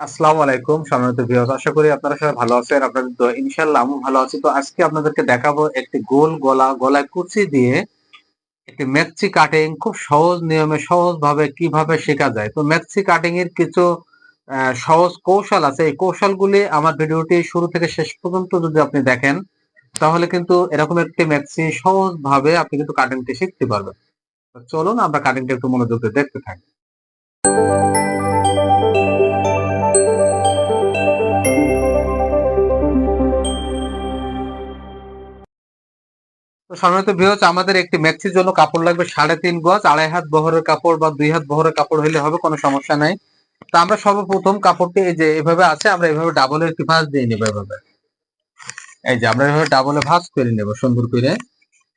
আসসালামু আলাইকুম, সম্মানিত ভিউয়ার্স আশা করি আপনারা সবাই ভালো আছেন। আপনাদের তো ইনশাআল্লাহ আমি ভালো আছি। তো আজকে আপনাদেরকে দেখাবো একটি গোল গলা, গলায় কুচি দিয়ে একটি ম্যাক্সি কাটিং খুব সহজ নিয়মে সহজ ভাবে কীভাবে শেখা যায়। তো ম্যাক্সি কাটিং এর কিছু সহজ কৌশল আছে। এই কৌশলগুলি আমার ভিডিওটি শুরু থেকে শেষ পর্যন্ত যদি আপনি দেখেন, তাহলে কিন্তু এরকম একটি ম্যাক্সি সহজ ভাবে আপনি কিন্তু কাটিংটি শিখতে পারবেন। চলুন আমরা কাটিংটা একটু মনোযোগ দিয়ে দেখতে থাকি। তো সাধারণত ভিউজ আমাদের একটি ম্যাক্সির জন্য কাপড় লাগবে সাড়ে তিন গজ আড়াই হাত বহরের কাপড় বা দুই হাত বহরের কাপড় হলে হবে কোনো সমস্যা নাই। তো আমরা সর্বপ্রথম কাপড়টি এই যে এভাবে আছে আমরা এভাবে ডাবল একটি ভাঁজ দিয়ে নেব এভাবে। এই যে আমরা এভাবে ডাবলে ভাঁজ করে নেব সুন্দর করে।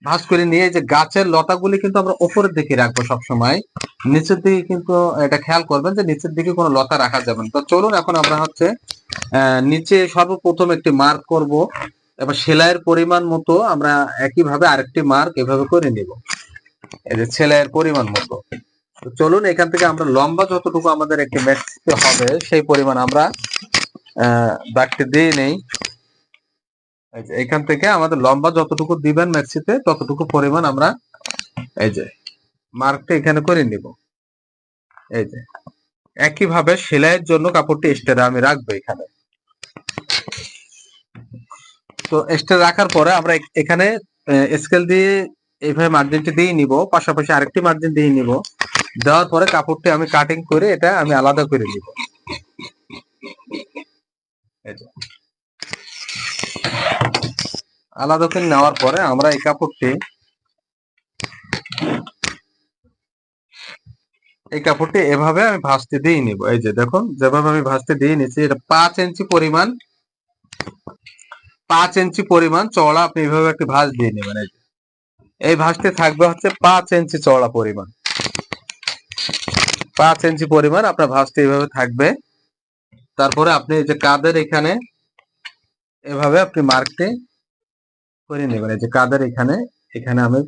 ভাঁজ করে নিয়ে যে গাছের লতাগুলি কিন্তু আমরা উপরের দিকে রাখব সবসময়। নিচের দিকে কিন্তু এটা খেয়াল করবেন যে নিচের দিকে কোনো লতা রাখা যাবে না। তো চলুন এখন আমরা হচ্ছে আহ, নিচে সর্বপ্রথম একটি মার্ক করব। এবার সেলাইয়ের পরিমাণ মতো আমরা একইভাবে আরেকটি মার্ক এভাবে করে নিব। এই যে সেলাইয়ের পরিমাণ মতো। তো চলুন এখান থেকে আমরা লম্বা যতটুকু আমাদের একটি ম্যাক্সিতে হবে, সেই পরিমাণ আমরা দাগটি দিয়ে নেই। এখান থেকে আমাদের লম্বা যতটুকু দিবেন ম্যাক্সিতে ততটুকু পরিমাণ আমরা এই যে মার্কটা এখানে করে নিব। এই যে একইভাবে সেলাইয়ের জন্য কাপড়টি এক্সট্রা আমি রাখব এখানে। তো এক্সট্রা রাখার পরে আমরা এখানে স্কেল দিয়ে এইভাবে মার্জিনটি দিয়ে নিব। পাশাপাশি আরেকটি মার্জিন দিয়ে নিব। দেওয়ার পরে কাপড়টি আমি কাটিং করে এটা আমি আলাদা করে নিব। আলাদা করে নেওয়ার পরে আমরা এই কাপড়টি এই কাপড়টি এভাবে আমি ভাঁজতে দিয়ে নিব। এই যে দেখুন, যেভাবে আমি ভাঁজতে দিয়ে নিচ্ছি, এটা পাঁচ ইঞ্চি পরিমাণ পাঁচ ইঞ্চি পরিমাণ চওড়া আপনি এইভাবে একটি ভাঁজ দিয়ে নেবেন, এই। এই ভাঁজটি থাকবে হচ্ছে পাঁচ ইঞ্চি চওড়া পরিমাণ। পাঁচ ইঞ্চি পরিমাণ আপনার ভাঁজটি এইভাবে থাকবে। তারপরে আপনি এই যে কাদের এখানে, এভাবে আপনি মার্কটি করে নেবেন। এই যে কাদের এখানে এখানে আমি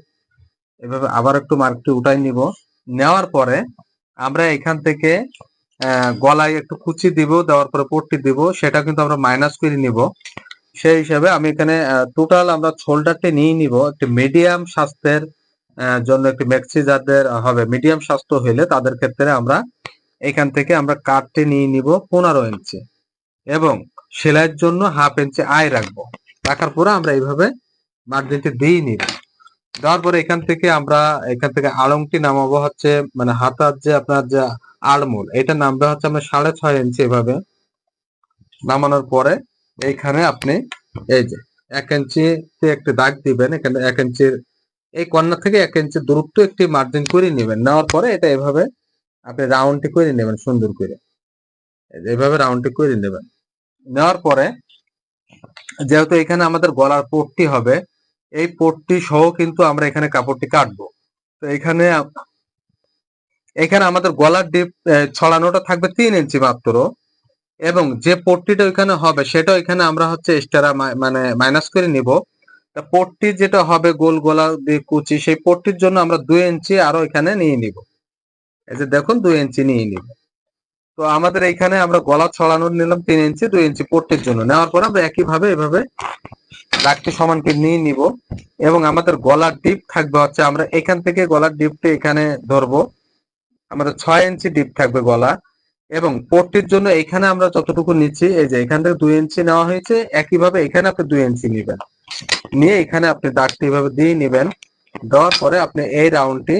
এভাবে আবার একটু মার্কটি উঠাই নিব। নেওয়ার পরে আমরা এখান থেকে গলায় একটু কুচি দিব, দেওয়ার পরে পট্টি দিব, সেটা কিন্তু আমরা মাইনাস করে নিব। সেই হিসাবে আমি এখানে টোটাল আমরা শোল্ডারটি নিয়ে নিব। একটি মিডিয়াম স্বাস্থ্যের জন্য একটি ম্যাক্সি যাদের হবে মিডিয়াম স্বাস্থ্য হইলে তাদের ক্ষেত্রে আমরা এখান থেকে আমরা কাটটি নিয়ে নিব পনেরো ইঞ্চি। এবং সেলাইয়ের জন্য হাফ ইঞ্চি আয় রাখব। রাখার পরে আমরা এইভাবে মার্জিনটি দিয়ে নিব। দেওয়ার পরে এখান থেকে আমরা, এখান থেকে আড়ংটি নামাবো হচ্ছে মানে হাতার যে আপনার যে আড়মুল, এটা নামবে হচ্ছে আমরা সাড়ে ছয় ইঞ্চি এভাবে। নামানোর পরে এইখানে আপনি এই যে এক ইঞ্চি একটি দাগ দিবেন, এখানে এক ইঞ্চির এই কর্নার থেকে এক ইঞ্চি দূরত্ব একটি মার্জিন করে নেবেন। নেওয়ার পরে এটা এভাবে আপনি রাউন্ডটি করে নেবেন সুন্দর করে। এভাবে রাউন্ডটি করে নেবেন। নেওয়ার পরে যেহেতু এখানে আমাদের গলার পোটটি হবে, এই পোটটি সহ কিন্তু আমরা এখানে কাপড়টি কাটবো। তো এখানে এখানে আমাদের গলার ডিপ ছড়ানোটা থাকবে তিন ইঞ্চি মাত্র। এবং যে পট্টিটা ওইখানে হবে, সেটা ওইখানে আমরা হচ্ছে এক্সট্রা মানে মাইনাস করে নিব। তা পট্টি যেটা হবে গোল গলা দিয়ে কুচি, সেই পট্টির জন্য আমরা দুই ইঞ্চি আরও এখানে নিয়ে নিব। এই যে দেখুন, দুই ইঞ্চি নিয়ে নিব। তো আমাদের এখানে আমরা গলা ছড়ানো নিলাম তিন ইঞ্চি, দুই ইঞ্চি পট্টির জন্য। নেওয়ার পর আমরা একইভাবে এভাবে দাগটি সমানকে নিয়ে নিব এবং আমাদের গলার ডিপ থাকবে হচ্ছে, আমরা এখান থেকে গলার ডিপটি এখানে ধরবো। আমাদের ছয় ইঞ্চি ডিপ থাকবে গলা। এবং পট্টির জন্য এখানে আমরা যতটুকু নিচ্ছি, এই যে এখান থেকে দুই ইঞ্চি নেওয়া হয়েছে, একইভাবে এখানে আপনি দুই ইঞ্চি নেবেন। নিয়ে এখানে আপনি দাগটি এভাবে দিয়ে নেবেন। দেওয়ার পরে আপনি এই রাউন্ডটি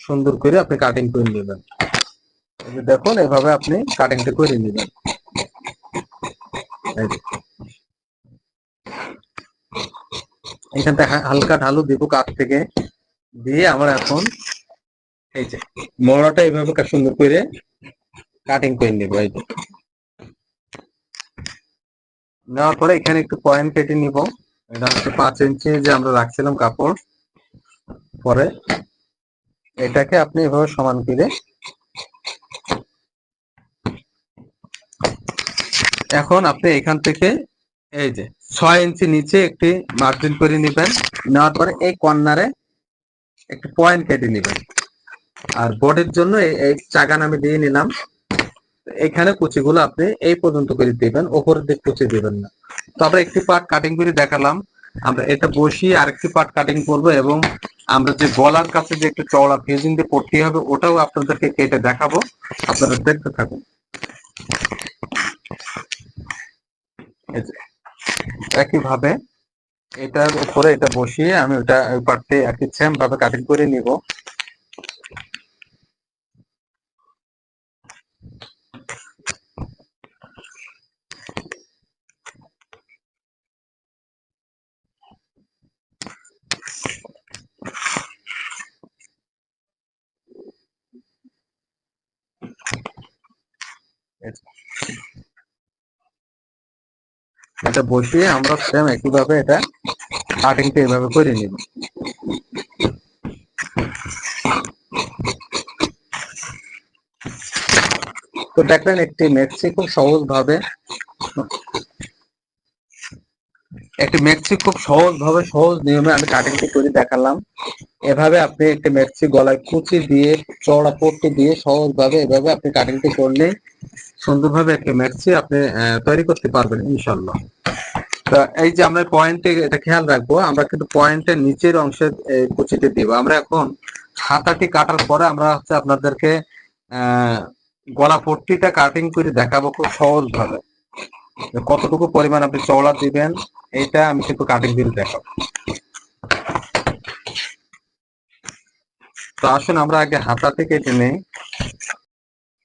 সুন্দর করে আপনি কাটিং করে নেবেন। দেখুন, এভাবে আপনি কাটিংটি করে নেবেন। এখান থেকে হালকা ঢালু দিব কাছ থেকে দিয়ে আমরা এখন এই যে মোড়াটা এইভাবে সুন্দর করে কাটিং করে নিব, এই নেওয়ার পরে এখানে একটু পয়েন্ট কেটে নিব। এটা হচ্ছে পাঁচ ইঞ্চি যে আমরা রাখছিলাম কাপড়। পরে এটাকে আপনি এভাবে সমান করে এখন আপনি এখান থেকে এই যে ছয় ইঞ্চি নিচে একটি মার্জিন করে নেবেন। নেওয়ার পরে এই কর্নারে একটি পয়েন্ট কেটে নেবেন। আর বডির জন্য এই চাগান আমি দিয়ে নিলাম। এখানে কুচিগুলো আপনি এই পর্যন্ত করে দিবেন ওপরের দিক কুচি দিবেন না। তো আমরা একটি পার্ট কাটিং করে দেখালাম। আমরা এটা বসিয়ে আরেকটি পার্ট কাটিং করব এবং আমরা যে গলার কাছে যে একটু চওড়া ফিউজিং দিয়ে পড়তে হবে, ওটাও আপনাদেরকে কেটে দেখাবো। আপনারা দেখতে থাকুন। একইভাবে এটার উপরে এটা বসিয়ে আমি ওটা ওই পার্টটি একই সেম ভাবে কাটিং করে নিব। এটা বসিয়ে আমরা সেম একইভাবে এটা কাটিংটা এভাবে করে নিব। তো দেখলেন একটি মেক্সি খুব সহজ ভাবে একটি মেক্সি খুব সহজ ভাবে সহজ নিয়মে আমি কাটিংটি করে দেখালাম। এভাবে আপনি একটি মেক্সি গলায় কুচি দিয়ে, চওড়া পট্টি দিয়ে সহজ ভাবে এভাবে আপনি কাটিংটি করলে সুন্দরভাবে একটি মেক্সি আপনি তৈরি করতে পারবেন ইনশাল্লাহ তা এই যে আমরা পয়েন্টে এটা খেয়াল রাখব, আমরা কিন্তু পয়েন্টের নিচের অংশে কুচিটি দিব। আমরা এখন হাতাটি কাটার পরে আমরা হচ্ছে আপনাদেরকে, আহ, গলা পট্টিটা কাটিং করে দেখাবো খুব সহজ ভাবে কতটুকু পরিমাণ আপনি চওড়া দিবেন এটা আমি কিন্তু কাটিং করে দেখাবো। তো আসুন আমরা আগে হাতাটি কেটে নেই।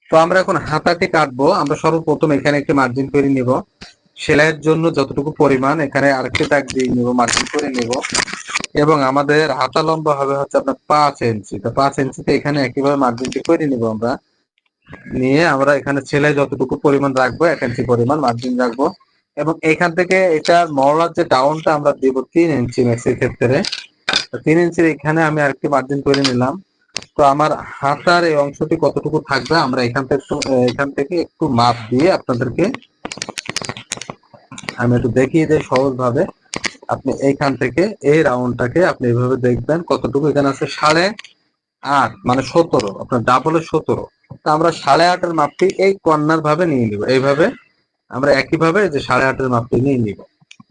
তো আমরা এখন হাতাটি কাটবো। আমরা সর্বপ্রথম এখানে একটি মার্জিন করে নিব। সেলাইয়ের জন্য যতটুকু পরিমাণ, এখানে আরেকটি দাগ দিয়ে নিব মার্জিন করে নিব। এবং আমাদের হাতা লম্বা হবে হচ্ছে আপনার পাঁচ ইঞ্চি। তো পাঁচ ইঞ্চিতে এখানে একইভাবে মার্জিনটি করে নিব আমরা। নিয়ে আমরা এখানে ছেলে যতটুকু পরিমাণ রাখব, এক পরিমাণ মার্জিন রাখব। এবং এখান থেকে এটার মরলার যে ডাউনটা আমরা দিব তিন ইঞ্চি ম্যাক্সির ক্ষেত্রে তিন ইঞ্চির এখানে আমি আরেকটি মার্জিন করে নিলাম। তো আমার হাতার এই অংশটি কতটুকু থাকবে আমরা এখান থেকে একটু এখান থেকে একটু মাপ দিয়ে আপনাদেরকে আমি একটু দেখিয়ে দিই সহজ ভাবে আপনি এইখান থেকে এই রাউন্ডটাকে আপনি এইভাবে দেখবেন কতটুকু এখানে আছে, সাড়ে আট মানে সতেরো, আপনার ডাবলে সতেরো। তো আমরা সাড়ে আটের মাপটি এই কর্নার ভাবে নিয়ে নিব। এইভাবে আমরা একইভাবে যে সাড়ে আটের মাপটি নিয়ে নিব।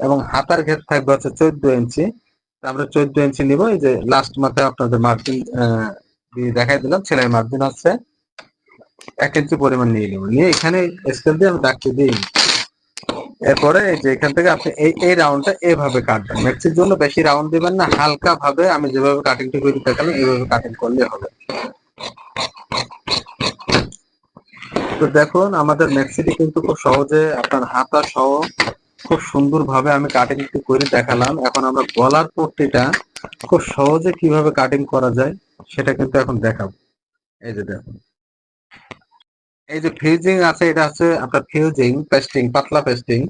এবং হাতার ক্ষেত্রে থাকবে হচ্ছে চোদ্দ ইঞ্চি। আমরা চোদ্দ ইঞ্চি নিব। এই যে লাস্ট মাথায় আপনাদের মার্জিন দেখাই দিলাম। সেলাই মার্জিন আছে। এক ইঞ্চি পরিমাণ নিয়ে নিব। নিয়ে এখানে স্কেল দিয়ে আমি দাগটি দিই এরপরে যে এখান থেকে আপনি এই এই রাউন্ডটা এভাবে কাটবেন। ম্যাক্সির জন্য বেশি রাউন্ড দিবেন না। হালকা ভাবে আমি যেভাবে কাটিংটি করে দেখালাম এইভাবে কাটিং করলে হবে। তো দেখুন, আমাদের ম্যাক্সিটি কিন্তু খুব সহজে আপনার হাতা সহ খুব সুন্দর ভাবে আমি কাটিংটি করে দেখালাম। এখন আমরা গলার পট্টিটা খুব সহজে কীভাবে কাটিং করা যায় সেটা কিন্তু এখন দেখাবো। এই যে দেখুন। এই যে ফিউজিং আছে, এটা হচ্ছে আপনার ফিউজিং পেস্টিং পাতলা পেস্টিং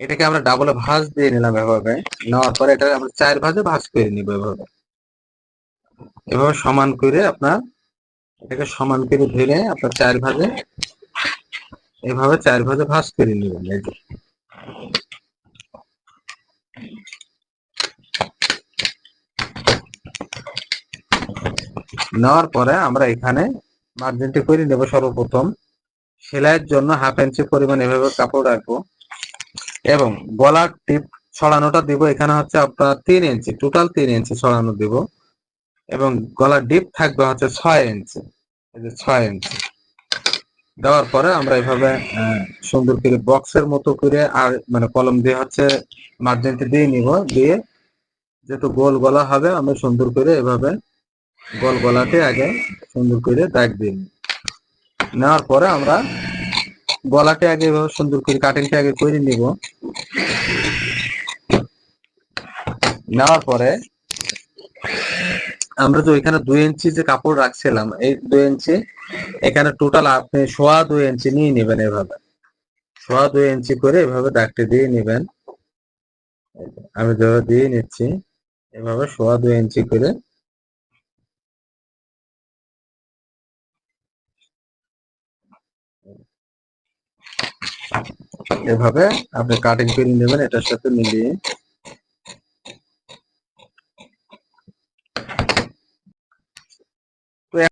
এটাকে আমরা ডাবলে ভাঁজ দিয়ে নিলাম এভাবে। নেওয়ার পরে এটা আমরা চার ভাঁজে ভাঁজ করে নিব এভাবে। এভাবে সমান করে আপনার, এটাকে সমান করে ধরে আপনার চার ভাঁজে এভাবে চার ভাঁজে ভাঁজ করে নেবেন, এই যে। নেওয়ার পরে আমরা এখানে মার্জিনটি করে নেব সর্বপ্রথম। সেলাইয়ের জন্য হাফ ইঞ্চি পরিমাণ এভাবে কাপড় রাখব। এবং গলার টিপ ছড়ানোটা দিব, এখানে হচ্ছে আপনার তিন ইঞ্চি টোটাল তিন ইঞ্চি ছড়ানো দিব। এবং গলার ডিপ থাকবে হচ্ছে ছয় ইঞ্চি এই যে ছয় ইঞ্চি দেওয়ার পরে আমরা এভাবে সুন্দর করে বক্সের মতো করে আর মানে কলম দিয়ে হচ্ছে মার্জিনটি দিয়ে নিব, দিয়ে যেহেতু গোল গলা হবে, আমরা সুন্দর করে এভাবে গোল গলাতে আগে সুন্দর করে দাগ দিয়ে নিই নেওয়ার পরে আমরা গলাতে আগে এভাবে সুন্দর করে কাটিংটা আগে করে নিব। নেওয়ার পরে আমরা যে ওইখানে দুই ইঞ্চি যে কাপড় রাখছিলাম, এই দুই ইঞ্চি এখানে টোটাল আপনি সোয়া দুই ইঞ্চি নিয়ে নেবেন এভাবে। সোয়া দুই ইঞ্চি করে এভাবে দাগটি দিয়ে নেবেন। আমি যেভাবে দিয়ে নিচ্ছি, এভাবে সোয়া দুই ইঞ্চি করে। এভাবে আপনি কাটিং করে নেবেন, এটার সাথে মিলিয়ে।